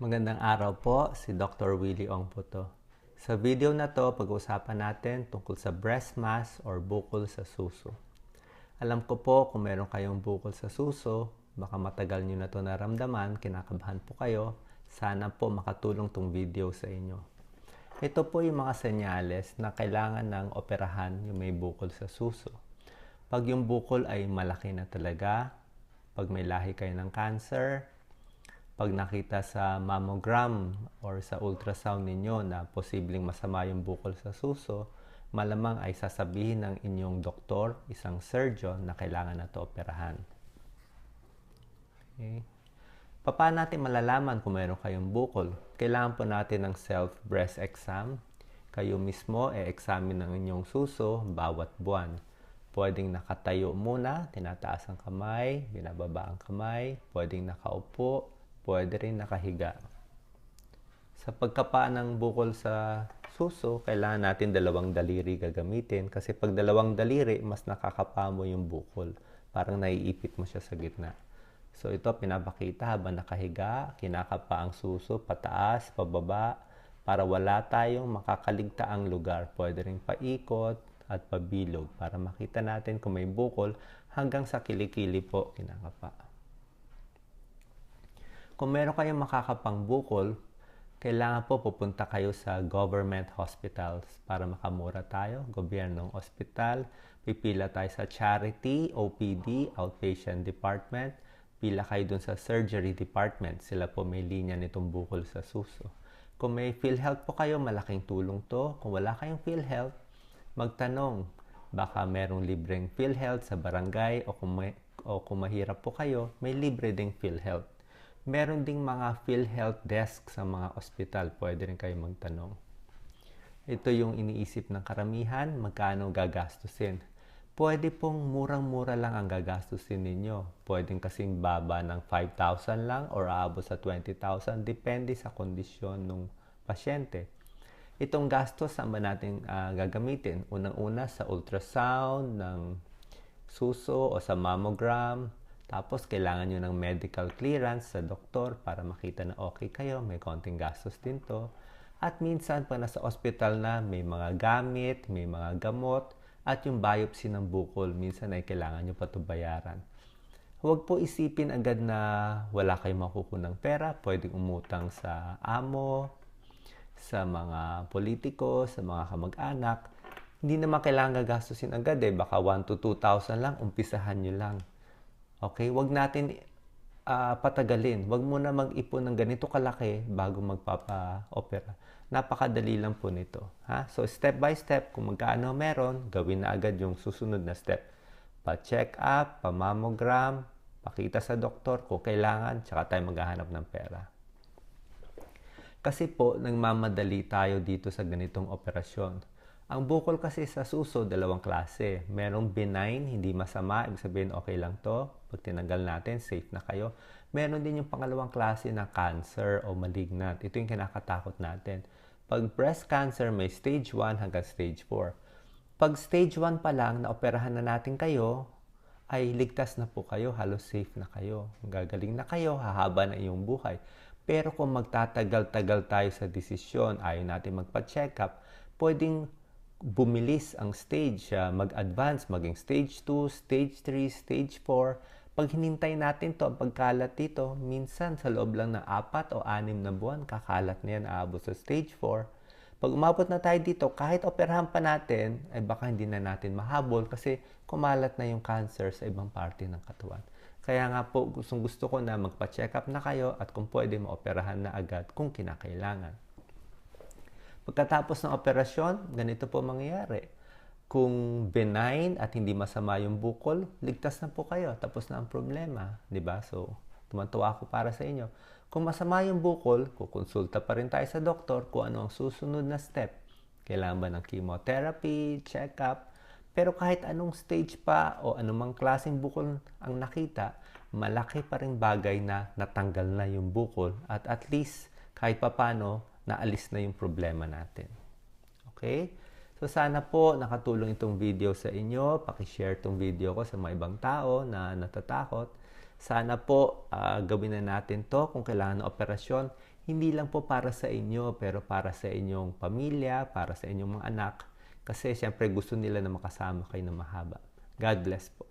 Magandang araw po, si Dr. Willie Ong po to. Sa video na to, pag-uusapan natin tungkol sa breast mass or bukol sa suso. Alam ko po kung meron kayong bukol sa suso, baka matagal nyo na to naramdaman, kinakabahan po kayo, sana po makatulong tong video sa inyo. Ito po yung mga senyales na kailangan ng operahan yung may bukol sa suso. Pag yung bukol ay malaki na talaga, pag may lahi kayo ng cancer, pag nakita sa mammogram or sa ultrasound ninyo na posibleng masama yung bukol sa suso, malamang ay sasabihin ng inyong doktor, isang surgeon, na kailangan na to operahan. Okay. Paano natin malalaman kung meron kayong bukol? Kailangan po natin ng self-breast exam. Kayo mismo e-examine ng inyong suso bawat buwan. Pwedeng nakatayo muna, tinataas ang kamay, binababa ang kamay, pwedeng nakaupo, pwede rin nakahiga. Sa pagkapa ng bukol sa suso, kailangan natin dalawang daliri gagamitin kasi pag dalawang daliri, mas nakakapa mo yung bukol. Parang naiipit mo siya sa gitna. So ito pinapakita habang nakahiga, kinakapa ang suso pataas, pababa, para wala tayong makakaligtaang lugar. Pwede rin paikot at pabilog para makita natin kung may bukol hanggang sa kilikili po kinakapa. Kung meron kayong makakapang bukol, kailangan po pupunta kayo sa government hospitals para makamura tayo, gobyernong hospital. Pipila tayo sa charity, OPD, outpatient department. Pila kayo dun sa surgery department. Sila po may linya nitong bukol sa suso. Kung may PhilHealth po kayo, malaking tulong to. Kung wala kayong PhilHealth, magtanong. Baka merong libreng PhilHealth sa barangay o kung, may, o kung mahirap po kayo, may libre ding PhilHealth meron ding mga PhilHealth desk sa mga ospital. Pwede rin kayo magtanong. Ito yung iniisip ng karamihan, magkano gagastusin. Pwede pong murang-mura lang ang gagastusin ninyo. Pwedeng kasing baba ng 5,000 lang or aabot sa 20,000. Depende sa kondisyon ng pasyente. Itong gastos saan ba natin uh, gagamitin? Unang-una sa ultrasound ng suso o sa mammogram, tapos, kailangan nyo ng medical clearance sa doktor para makita na okay kayo, may konting gastos din to. At minsan, pag nasa hospital na, may mga gamit, may mga gamot, at yung biopsy ng bukol, minsan ay kailangan nyo pa ito bayaran. Huwag po isipin agad na wala kayong makukunang pera. Pwedeng umutang sa amo, sa mga politiko, sa mga kamag-anak. Hindi naman kailangan gagastusin agad eh. Baka 1 to 2,000 lang, umpisahan nyo lang. Okay, wag natin uh, patagalin. Wag mo na mag-ipon ng ganito kalaki bago magpapa-opera. Napakadali lang po nito. Ha? So, step by step, kung magkano meron, gawin na agad yung susunod na step. Pa-check up, pa-mammogram, pakita sa doktor kung kailangan, tsaka tayo maghahanap ng pera. Kasi po, nagmamadali tayo dito sa ganitong operasyon ang bukol kasi sa suso, dalawang klase. Merong benign, hindi masama, ibig sabihin okay lang to. Pag tinanggal natin, safe na kayo. Meron din yung pangalawang klase na cancer o malignant. Ito yung kinakatakot natin. Pag breast cancer, may stage 1 hanggang stage 4. Pag stage 1 pa lang, na operahan na natin kayo, ay ligtas na po kayo, halos safe na kayo. Gagaling na kayo, hahaba na iyong buhay. Pero kung magtatagal-tagal tayo sa desisyon, ayaw natin magpa-check up, pwedeng bumilis ang stage, uh, mag-advance, maging stage 2, stage 3, stage 4. Pag hinintay natin to ang pagkalat dito, minsan sa loob lang ng apat o anim na buwan, kakalat na yan aabot sa stage 4. Pag umabot na tayo dito, kahit operahan pa natin, ay baka hindi na natin mahabol kasi kumalat na yung cancer sa ibang parte ng katawan. Kaya nga po, gustong gusto ko na magpa-check up na kayo at kung pwede, maoperahan na agad kung kinakailangan. Pagkatapos ng operasyon, ganito po mangyayari. Kung benign at hindi masama yung bukol, ligtas na po kayo. Tapos na ang problema. ba diba? So, tumantuwa ako para sa inyo. Kung masama yung bukol, kukonsulta pa rin tayo sa doktor kung ano ang susunod na step. Kailangan ba ng chemotherapy, check-up. Pero kahit anong stage pa o anumang klaseng bukol ang nakita, malaki pa rin bagay na natanggal na yung bukol at at least kahit papano naalis na yung problema natin. Okay? So sana po nakatulong itong video sa inyo. Paki-share itong video ko sa mga ibang tao na natatakot. Sana po uh, gawin na natin to kung kailangan ng operasyon. hindi lang po para sa inyo, pero para sa inyong pamilya, para sa inyong mga anak. Kasi siyempre gusto nila na makasama kayo na mahaba. God bless po.